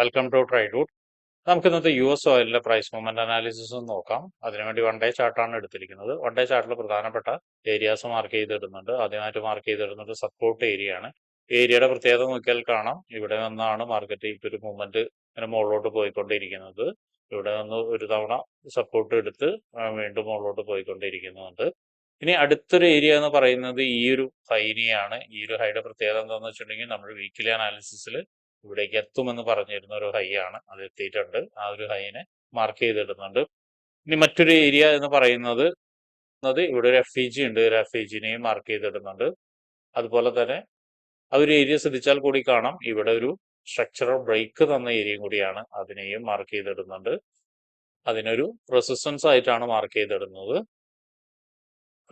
Welcome to ട്രൈഡൂട്ട് നമുക്ക് ഇന്നത്തെ യു എസ് ഓയിലിന്റെ പ്രൈസ് മൂവ്മെന്റ് അനാലിസിസ് നോക്കാം. അതിനുവേണ്ടി വൺ ഡേ ചാർട്ടാണ് എടുത്തിരിക്കുന്നത്. വൺ ഡേ ചാർട്ടിൽ പ്രധാനപ്പെട്ട ഏരിയാസ് മാർക്ക് ചെയ്തിടുന്നുണ്ട്. ആദ്യമായിട്ട് മാർക്ക് ചെയ്തിടുന്നത് സപ്പോർട്ട് ഏരിയ ആണ്. ഏരിയയുടെ പ്രത്യേകത നോക്കിയാൽ കാണാം. ഇവിടെ നിന്നാണ് മാർക്കറ്റ് ഇപ്പോൾ ഒരു മൂവ്മെന്റ് ഇങ്ങനെ മുകളിലോട്ട് പോയിക്കൊണ്ടിരിക്കുന്നത്. ഇവിടെ നിന്ന് ഒരു തവണ സപ്പോർട്ട് എടുത്ത് വീണ്ടും മുകളിലോട്ട് പോയിക്കൊണ്ടിരിക്കുന്നുണ്ട്. ഇനി അടുത്തൊരു ഏരിയ എന്ന് പറയുന്നത് ഈ ഒരു ഹൈനിയാണ് ഈ ഒരു ഹൈയുടെ പ്രത്യേകത എന്താണെന്ന് വെച്ചിട്ടുണ്ടെങ്കിൽ നമ്മൾ വീക്കിലി അനാലിസിസിൽ ഇവിടേക്ക് എത്തുമെന്ന് പറഞ്ഞിരുന്ന ഒരു ഹൈ ആണ് അത് എത്തിയിട്ടുണ്ട്. ആ ഒരു ഹൈനെ മാർക്ക് ചെയ്തിടുന്നുണ്ട്. ഇനി മറ്റൊരു ഏരിയ എന്ന് പറയുന്നത് ഇവിടെ ഒരു എഫ് ഇ ജി ഉണ്ട്. ഒരു എഫ് ഇ ജിനെയും മാർക്ക് ചെയ്തിടുന്നുണ്ട്. അതുപോലെ തന്നെ ആ ഒരു ഏരിയ ശ്രദ്ധിച്ചാൽ കൂടി കാണാം. ഇവിടെ ഒരു സ്ട്രക്ചറൽ ബ്രേക്ക് തന്ന ഏരിയ കൂടിയാണ് അതിനെയും മാർക്ക് ചെയ്തിടുന്നുണ്ട്. അതിനൊരു റെസിസ്റ്റൻസ് ആയിട്ടാണ് മാർക്ക് ചെയ്തിടുന്നത്.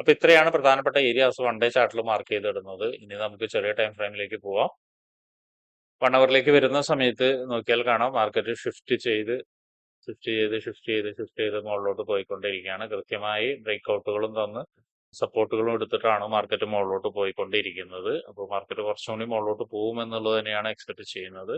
അപ്പൊ ഇത്രയാണ് പ്രധാനപ്പെട്ട ഏരിയാസ് വൺ ഡേ ചാർട്ടിൽ മാർക്ക് ചെയ്തിടുന്നത്. ഇനി നമുക്ക് ചെറിയ ടൈം ഫ്രെയിമിലേക്ക് പോവാം. വൺ അവറിലേക്ക് വരുന്ന സമയത്ത് നോക്കിയാൽ കാണാം. മാർക്കറ്റ് ഷിഫ്റ്റ് ചെയ്ത് ഷിഫ്റ്റ് ചെയ്ത് ഷിഫ്റ്റ് ചെയ്ത് ഷിഫ്റ്റ് ചെയ്ത് മുകളിലോട്ട് പോയിക്കൊണ്ടിരിക്കുകയാണ് കൃത്യമായി ബ്രേക്ക് ഔട്ടുകളും തന്ന് സപ്പോർട്ടുകളും എടുത്തിട്ടാണ് മാർക്കറ്റ് മുകളിലോട്ട് പോയിക്കൊണ്ടിരിക്കുന്നത് അപ്പോൾ മാർക്കറ്റ് കുറച്ചുകൂടി മുകളിലോട്ട് പോകുമെന്നുള്ളത് തന്നെയാണ് എക്സ്പെക്ട് ചെയ്യുന്നത്.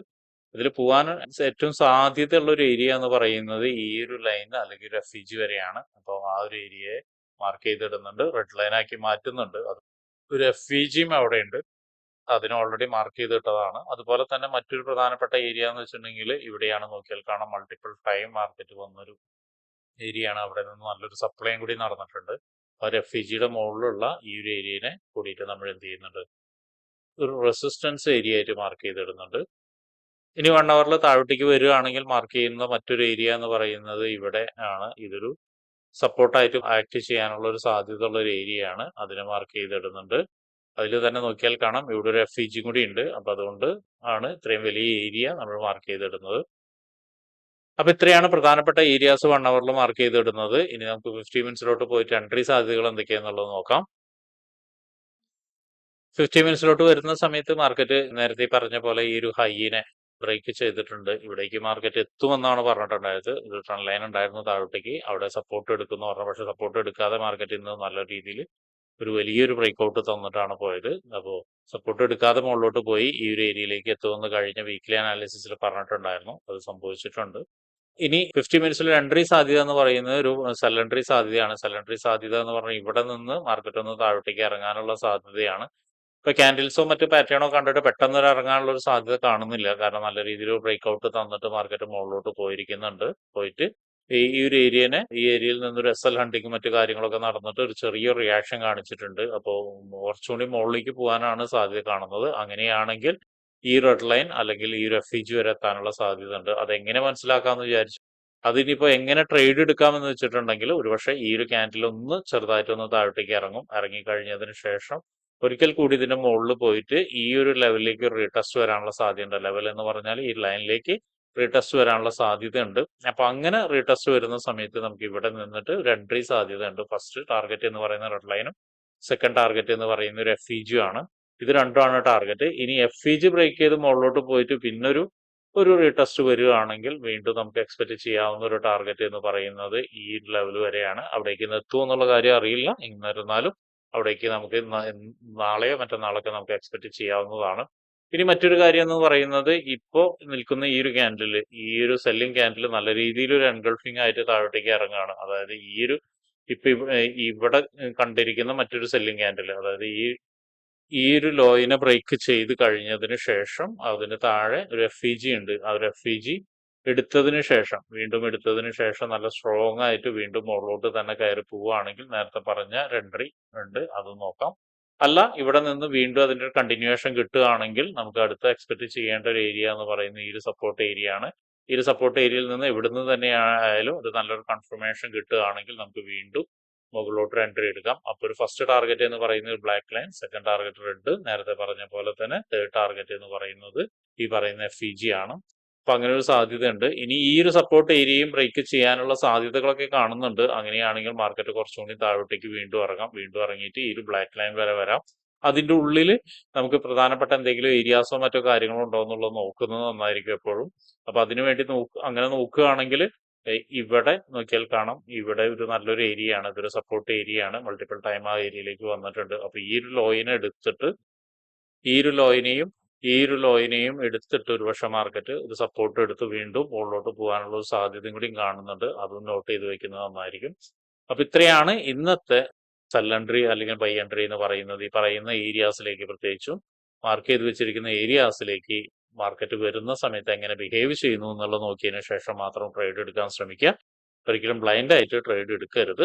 ഇതിൽ പോകാൻ ഏറ്റവും സാധ്യതയുള്ള ഒരു ഏരിയ എന്ന് പറയുന്നത് ഈ ഒരു ലൈൻ അല്ലെങ്കിൽ ഒരു എഫ് വരെയാണ്. അപ്പോൾ ആ ഒരു ഏരിയയെ മാർക്ക് ചെയ്തിടുന്നുണ്ട്. റെഡ് ലൈനാക്കി മാറ്റുന്നുണ്ട്. അത് ഒരു എഫ് ഇ ജിയും അവിടെ ഉണ്ട് അതിന് ഓൾറെഡി മാർക്ക് ചെയ്തിട്ടതാണ്. അതുപോലെ തന്നെ മറ്റൊരു പ്രധാനപ്പെട്ട ഏരിയ എന്ന് വെച്ചിട്ടുണ്ടെങ്കിൽ ഇവിടെയാണ് നോക്കിയാൽ കാണാം മൾട്ടിപ്പിൾ ടൈം മാർക്കറ്റ് വന്നൊരു ഏരിയ ആണ്. അവിടെ നിന്ന് നല്ലൊരു സപ്ലൈയും കൂടി നടന്നിട്ടുണ്ട്. ഇ ജിയുടെ മുകളിലുള്ള ഈ ഒരു ഏരിയനെ കൂടിയിട്ട് നമ്മൾ എന്ത് ചെയ്യുന്നുണ്ട്? ഒരു റെസിസ്റ്റൻസ് ഏരിയ ആയിട്ട് മാർക്ക് ചെയ്തിടുന്നുണ്ട്. ഇനി വൺ അവറിൽ താഴോട്ടേക്ക് വരികയാണെങ്കിൽ മാർക്ക് ചെയ്യുന്ന മറ്റൊരു ഏരിയ എന്ന് പറയുന്നത് ഇവിടെ ആണ്. ഇതൊരു സപ്പോർട്ടായിട്ട് ആക്ട് ചെയ്യാനുള്ള ഒരു സാധ്യത ഉള്ള ഒരു ഏരിയ ആണ്. അതിനെ മാർക്ക് ചെയ്തിടുന്നുണ്ട്. അതിൽ തന്നെ നോക്കിയാൽ കാണാം. ഇവിടെ ഒരു എഫ് ഇ ജി കൂടി ഉണ്ട്. അപ്പൊ അതുകൊണ്ട് ആണ് ഇത്രയും വലിയ ഏരിയ നമ്മൾ മാർക്ക് ചെയ്തിടുന്നത്. അപ്പൊ ഇത്രയാണ് പ്രധാനപ്പെട്ട ഏരിയാസ് വൺ അവറിൽ മാർക്ക് ചെയ്തിടുന്നത്. ഇനി നമുക്ക് ഫിഫ്റ്റി മിനിറ്റ്സിലോട്ട് പോയിട്ട് എൻട്രി സാധ്യതകൾ എന്തൊക്കെയാന്നുള്ളത് നോക്കാം. ഫിഫ്റ്റി മിനിറ്റ്സിലോട്ട് വരുന്ന സമയത്ത് മാർക്കറ്റ് നേരത്തെ പറഞ്ഞ പോലെ ഈ ഒരു ഹൈനെ ബ്രേക്ക് ചെയ്തിട്ടുണ്ട്. ഇവിടേക്ക് മാർക്കറ്റ് എത്തുമെന്നാണ് പറഞ്ഞിട്ടുണ്ടായത്. ഇത് ട്രൺ ലൈൻ ഉണ്ടായിരുന്നു. താഴോട്ടേക്ക് അവിടെ സപ്പോർട്ട് എടുക്കുന്നു. പറഞ്ഞു പക്ഷെ സപ്പോർട്ട് എടുക്കാതെ മാർക്കറ്റ് ഇന്ന് നല്ല രീതിയിൽ ഒരു വലിയൊരു ബ്രേക്ക് ഔട്ട് തന്നിട്ടാണ് പോയത്. അപ്പോൾ സപ്പോർട്ട് എടുക്കാതെ മുകളിലോട്ട് പോയി ഈ ഒരു ഏരിയയിലേക്ക് എത്തുമെന്ന് കഴിഞ്ഞ വീക്ക്ലി അനാലിസിസിൽ പറഞ്ഞിട്ടുണ്ടായിരുന്നു. അത് സംഭവിച്ചിട്ടുണ്ട്. ഇനി ഫിഫ്റ്റി മിനിറ്റ്സിൽ എൻട്രി സാധ്യത എന്ന് പറയുന്നത് ഒരു സെലൻട്രി സാധ്യതയാണ്. സെലൻട്രി സാധ്യത എന്ന് പറഞ്ഞാൽ ഇവിടെ നിന്ന് മാർക്കറ്റ് ഒന്ന് താഴോട്ടേക്ക് ഇറങ്ങാനുള്ള സാധ്യതയാണ്. ഇപ്പൊ ക്യാൻഡിൽസോ മറ്റു പാറ്റേണോ കണ്ടിട്ട് പെട്ടെന്ന് ഒരു ഇറങ്ങാനുള്ള ഒരു സാധ്യത കാണുന്നില്ല. കാരണം നല്ല രീതിയിൽ ബ്രേക്ക് ഔട്ട് തന്നിട്ട് മാർക്കറ്റ് മുകളിലോട്ട് പോയിരിക്കുന്നുണ്ട്. പോയിട്ട് ഈ ഒരു ഏരിയനെ ഈ ഏരിയയിൽ നിന്നൊരു എസ് എൽ ഹണ്ടിങ് മറ്റു കാര്യങ്ങളൊക്കെ നടന്നിട്ട് ഒരു ചെറിയ റിയാക്ഷൻ കാണിച്ചിട്ടുണ്ട്. അപ്പോൾ കുറച്ചുകൂടി മുകളിലേക്ക് പോകാനാണ് സാധ്യത കാണുന്നത്. അങ്ങനെയാണെങ്കിൽ ഈ റെഡ് ലൈൻ അല്ലെങ്കിൽ ഈ ഒരു എഫ് ഇ ജി വരെ എത്താനുള്ള സാധ്യത ഉണ്ട്. അതെങ്ങനെ മനസ്സിലാക്കാമെന്ന് വിചാരിച്ചു. അതിനിപ്പോൾ എങ്ങനെ ട്രേഡ് എടുക്കാമെന്ന് വെച്ചിട്ടുണ്ടെങ്കിൽ ഒരുപക്ഷെ ഈ ഒരു ക്യാൻഡിൽ ഒന്ന് ചെറുതായിട്ടൊന്ന് താഴോട്ടേക്ക് ഇറങ്ങും. ഇറങ്ങിക്കഴിഞ്ഞതിന് ശേഷം ഒരിക്കൽ കൂടി ഇതിന്റെ മുകളിൽ പോയിട്ട് ഈ ഒരു ലെവലിലേക്ക് റീടെസ്റ്റ് വരാനുള്ള സാധ്യതയുണ്ട് ലെവൽ എന്ന് പറഞ്ഞാൽ ഈ ലൈനിലേക്ക് റീടെസ്റ്റ് വരാനുള്ള സാധ്യതയുണ്ട്. അപ്പൊ അങ്ങനെ റീടെസ്റ്റ് വരുന്ന സമയത്ത് നമുക്ക് ഇവിടെ നിന്നിട്ട് ഒരു എൻട്രി സാധ്യതയുണ്ട്. ഫസ്റ്റ് ടാർഗറ്റ് എന്ന് പറയുന്ന റെഡ് ലൈനും സെക്കൻഡ് ടാർഗറ്റ് എന്ന് പറയുന്ന ഒരു എഫ് ഇ ജി ആണ്. ഇത് രണ്ടുമാണ് ടാർഗറ്റ് ഇനി എഫ് ഇ ജി ബ്രേക്ക് ചെയ്ത് മുകളിലോട്ട് പോയിട്ട് പിന്നൊരു ഒരു റീടെസ്റ്റ് വരികയാണെങ്കിൽ വീണ്ടും നമുക്ക് എക്സ്പെക്ട് ചെയ്യാവുന്ന ഒരു ടാർഗറ്റ് എന്ന് പറയുന്നത് ഈ ലെവൽ വരെയാണ്. അവിടേക്ക് എത്തുമോ എന്നുള്ള കാര്യം അറിയില്ല. എന്നിരുന്നാലും അവിടേക്ക് നമുക്ക് നാളെയോ മറ്റന്നാളൊക്കെ നമുക്ക് എക്സ്പെക്ട് ചെയ്യാവുന്നതാണ്. ഇനി മറ്റൊരു കാര്യം എന്ന് പറയുന്നത് ഇപ്പോ നിൽക്കുന്ന ഈ ഒരു ക്യാൻഡിൽ ഈ ഒരു സെല്ലിംഗ് ക്യാൻഡിൽ നല്ല രീതിയിൽ ഒരു എൻഗൾഫിംഗ് ആയിട്ട് താഴോട്ടേക്ക് ഇറങ്ങുകയാണ്. അതായത് ഈ ഒരു ഇപ്പൊ ഇവിടെ കണ്ടിരിക്കുന്ന മറ്റൊരു സെല്ലിംഗ് ക്യാൻഡിൽ അതായത് ഈ ഈ ഒരു ലോയിനെ ബ്രേക്ക് ചെയ്ത് കഴിഞ്ഞതിന് ശേഷം അതിന് താഴെ ഒരു എഫ് ഇ ജി ഉണ്ട്. ആ ഒരു എഫ് ഇ ജി എടുത്തതിന് ശേഷം വീണ്ടും എടുത്തതിന് ശേഷം നല്ല സ്ട്രോങ് ആയിട്ട് വീണ്ടും മുകളിലോട്ട് തന്നെ കയറി പോവുകയാണെങ്കിൽ നേരത്തെ പറഞ്ഞ രണ്ടറി ഉണ്ട്. അത് നോക്കാം. അല്ല ഇവിടെ നിന്ന് വീണ്ടും അതിന്റെ ഒരു കണ്ടിന്യൂവേഷൻ കിട്ടുകയാണെങ്കിൽ നമുക്ക് അടുത്ത എക്സ്പെക്ട് ചെയ്യേണ്ട ഒരു ഏരിയ എന്ന് പറയുന്നത് ഈ ഒരു സപ്പോർട്ട് ഏരിയ ആണ്. ഈ ഒരു സപ്പോർട്ട് ഏരിയയിൽ നിന്ന് എവിടുന്ന് തന്നെ ആയാലും ഒരു നല്ലൊരു കൺഫർമേഷൻ കിട്ടുകയാണെങ്കിൽ നമുക്ക് വീണ്ടും മുകളിലോട്ട് എൻട്രി എടുക്കാം. അപ്പോൾ ഒരു ഫസ്റ്റ് ടാർഗറ്റ് എന്ന് പറയുന്നത് black line second target red നേരത്തെ പറഞ്ഞ പോലെ തന്നെ തേർഡ് ടാർഗറ്റ് എന്ന് പറയുന്നത് ഈ പറയുന്ന എഫ് ഇ ജി ആണ്. അപ്പൊ അങ്ങനെ ഒരു സാധ്യതയുണ്ട്. ഇനി ഈ ഒരു സപ്പോർട്ട് ഏരിയയും ബ്രേക്ക് ചെയ്യാനുള്ള സാധ്യതകളൊക്കെ കാണുന്നുണ്ട്. അങ്ങനെയാണെങ്കിൽ മാർക്കറ്റ് കുറച്ചുകൂടി താഴോട്ടേക്ക് വീണ്ടും ഇറങ്ങാം. വീണ്ടും ഇറങ്ങിയിട്ട് ഈ ഒരു ബ്ലാക്ക് ലൈൻ വരെ വരാം. അതിന്റെ ഉള്ളിൽ നമുക്ക് പ്രധാനപ്പെട്ട എന്തെങ്കിലും ഏരിയാസോ മറ്റോ കാര്യങ്ങളോ ഉണ്ടോ എന്നുള്ളത് നോക്കുന്നത് നന്നായിരിക്കും എപ്പോഴും. അപ്പൊ അതിനുവേണ്ടി നോക്ക് അങ്ങനെ നോക്കുകയാണെങ്കിൽ ഇവിടെ നോക്കിയാൽ കാണാം. ഇവിടെ ഒരു നല്ലൊരു ഏരിയ ആണ്. ഇതൊരു സപ്പോർട്ട് ഏരിയ ആണ്. മൾട്ടിപ്പിൾ ടൈം ആ ഏരിയയിലേക്ക് വന്നിട്ടുണ്ട്. അപ്പൊ ഈ ഒരു ലോയിനെ എടുത്തിട്ട് ഈ ഒരു ലോയിനെയും ഈ ഒരു ലോയിനെയും എടുത്തിട്ട് ഒരുപക്ഷെ മാർക്കറ്റ് ഇത് സപ്പോർട്ട് എടുത്ത് വീണ്ടും മുകളിലോട്ട് പോകാനുള്ള സാധ്യതയും കൂടിയും കാണുന്നുണ്ട്. അതും നോട്ട് ചെയ്ത് വെക്കുന്നത് നന്നായിരിക്കും. അപ്പൊ ഇത്രയാണ് ഇന്നത്തെ സെല്ലൻട്രി അല്ലെങ്കിൽ ബൈ എൻട്രി എന്ന് പറയുന്നത്. ഈ പറയുന്ന ഏരിയാസിലേക്ക് പ്രത്യേകിച്ചും മാർക്ക് ചെയ്ത് വെച്ചിരിക്കുന്ന ഏരിയാസിലേക്ക് മാർക്കറ്റ് വരുന്ന സമയത്ത് എങ്ങനെ ബിഹേവ് ചെയ്യുന്നു എന്നുള്ളത് നോക്കിയതിന് ശേഷം മാത്രം ട്രേഡ് എടുക്കാൻ ശ്രമിക്കുക. ഒരിക്കലും ബ്ലൈൻഡ് ആയിട്ട് ട്രേഡ് എടുക്കരുത്.